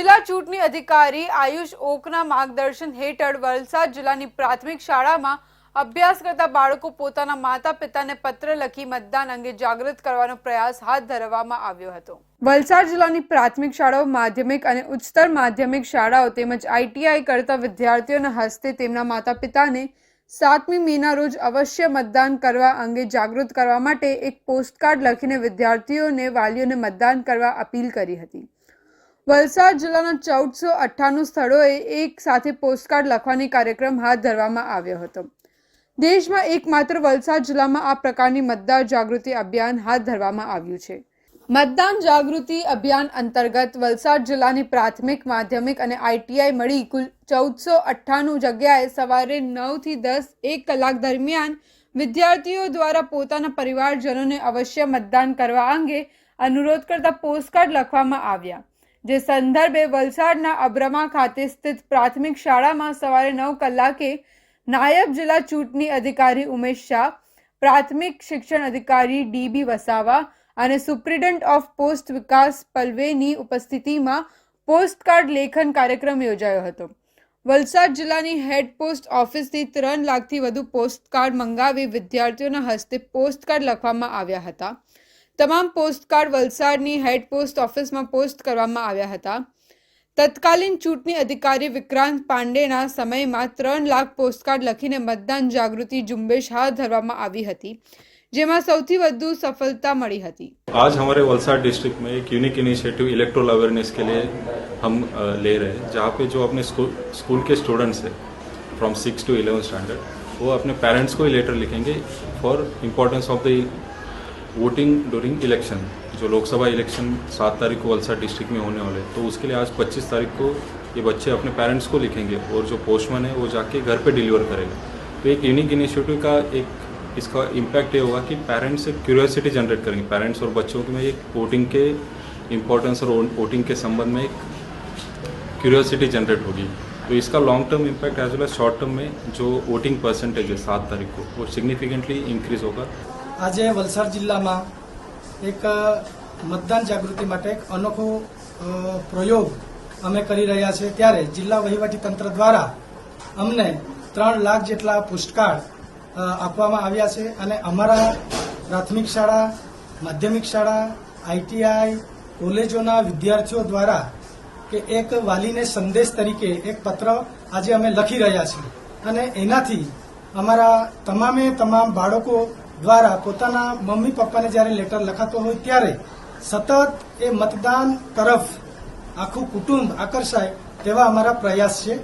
જિલ્લા ચૂંટણી અધિકારી આયુષ ઓકના માર્ગદર્શન હેઠળ વલસાડ જિલ્લાની પ્રાથમિક શાળામાં અભ્યાસ કરતા બાળકો પોતાના માતા પિતાને પત્ર લખી મતદાન અંગે જાગૃત કરવાનો પ્રયાસ હાથ ધરવામાં આવ્યો હતો. વલસાડ જિલ્લાની પ્રાથમિક શાળાઓ માધ્યમિક અને ઉચ્ચતર માધ્યમિક શાળાઓ તેમજ આઈટીઆઈ કરતા વિદ્યાર્થીઓના હસ્તે તેમના માતા પિતાને સાતમી મેના રોજ અવશ્ય મતદાન કરવા અંગે જાગૃત કરવા માટે એક પોસ્ટકાર્ડ લખીને વિદ્યાર્થીઓને વાલીઓને મતદાન કરવા અપીલ કરી હતી. વલસાડ જિલ્લાના ચૌદસો અઠ્ઠાણું સ્થળોએ એક સાથે પોસ્ટકાર્ડ લખવાની કાર્યક્રમ હાથ ધરવામાં આવ્યો હતો. દેશમાં એકમાત્ર વલસાડ જિલ્લામાં આ પ્રકારની મતદાર જાગૃતિ અભિયાન હાથ ધરવામાં આવ્યું છે. મતદાન જાગૃતિ અભિયાન અંતર્ગત વલસાડ જિલ્લાની પ્રાથમિક, માધ્યમિક અને આઈટીઆઈ મળી કુલ ચૌદસો અઠ્ઠાણું જગ્યાએ સવારે નવથી દસ એક કલાક દરમિયાન વિદ્યાર્થીઓ દ્વારા પોતાના પરિવારજનોને અવશ્ય મતદાન કરવા અંગે અનુરોધ કરતા પોસ્ટકાર્ડ લખવામાં આવ્યા. જે સંદર્ભે વલસાડના અબ્રમા ખાતે સ્થિત પ્રાથમિક શાળામાં સવારે નવ કલાકે નાયબ જિલ્લા ચૂંટણી અધિકારી ઉમેશ શાહ, પ્રાથમિક શિક્ષણ અધિકારી ડીબી વસાવા અને સુપ્રિન્ટેન્ડન્ટ ઓફ પોસ્ટ વિકાસ પલવેની ઉપસ્થિતિમાં પોસ્ટકાર્ડ લેખન કાર્યક્રમ યોજાયો હતો. વલસાડ જિલ્લાની હેડ પોસ્ટ ઓફિસથી ત્રણ લાખથી વધુ પોસ્ટકાર્ડ મંગાવી વિદ્યાર્થીઓના હસ્તે પોસ્ટકાર્ડ લખવામાં આવ્યા હતા. તમામ પોસ્ટકાર્ડ વલસાડની હેડ પોસ્ટ ઓફિસમાં પોસ્ટ કરવામાં આવ્યા હતા તત્કાલીન ચૂંટણી અધિકારી વિક્રાંત પાંડેના સમયમાં ત્રણ લાખ પોસ્ટકાર્ડ લખીને મતદાન જાગૃતિ ઝુંબેશ હાથ ધરવામાં આવી હતી જેમાં સૌથી વધુ સફળતા મળી હતી आज हमारे वलसाड डिस्ट्रिक्ट में एक यूनिक इनिशिएटिव इलेक्ट्रोल अवेयरनेस के लिए हम अ, ले रहे हैं जहाँ पे जो अपने स्कूल स्कूल के स्टूडेंट्स हैं from six to eleven standard वो अपने पेरेंट्स को ही लेटर लिखेंगे for importance of the voting during election जो लोकसभा इलेक्शन सात तारीख को वलसाड डिस्ट्रिक्ट में होने वाले तो उसके लिए आज पच्चीस तारीख को ये बच्चे अपने पेरेंट्स को लिखेंगे और जो पोस्टमैन है वो जाके घर पे डिलीवर करेगा। तो एक यूनिक इनिशिएटिव का एक इसका इम्पैक्ट ये होगा कि पेरेंट्स एक क्यूरियोसिटी जनरेट करेंगे। पेरेंट्स और बच्चों के में एक वोटिंग के इम्पोर्टेंस और वोटिंग के संबंध में एक क्यूरियोसिटी जनरेट होगी। तो इसका long term impact as well as short term में जो वोटिंग परसेंटेज है सात तारीख को, वो सिग्निफिकेंटली इंक्रीज होगा। આજે વલસાડ જિલ્લામાં એક મતદાન જાગૃતિ માટે એક અનોખો પ્રયોગ અમે કરી રહ્યા છે ત્યારે જિલ્લા વહીવટી તંત્ર દ્વારા અમને ત્રણ લાખ જેટલા પોસ્ટકાર્ડ આપવામાં આવ્યા છે અને અમારા પ્રાથમિક શાળા, માધ્યમિક શાળા, આઈટીઆઈ, કોલેજોના વિદ્યાર્થીઓ દ્વારા કે એક વાલીને સંદેશ તરીકે એક પત્ર આજે અમે લખી રહ્યા છીએ. અને એનાથી અમારા તમામે તમામ બાળકો દ્વારા પોતાના મમ્મી પપ્પાને જ્યારે લેટર લખાતો હોય ત્યારે સતત એ મતદાન તરફ આખું કુટુંબ આકર્ષાય તેવા અમારા પ્રયાસ છે.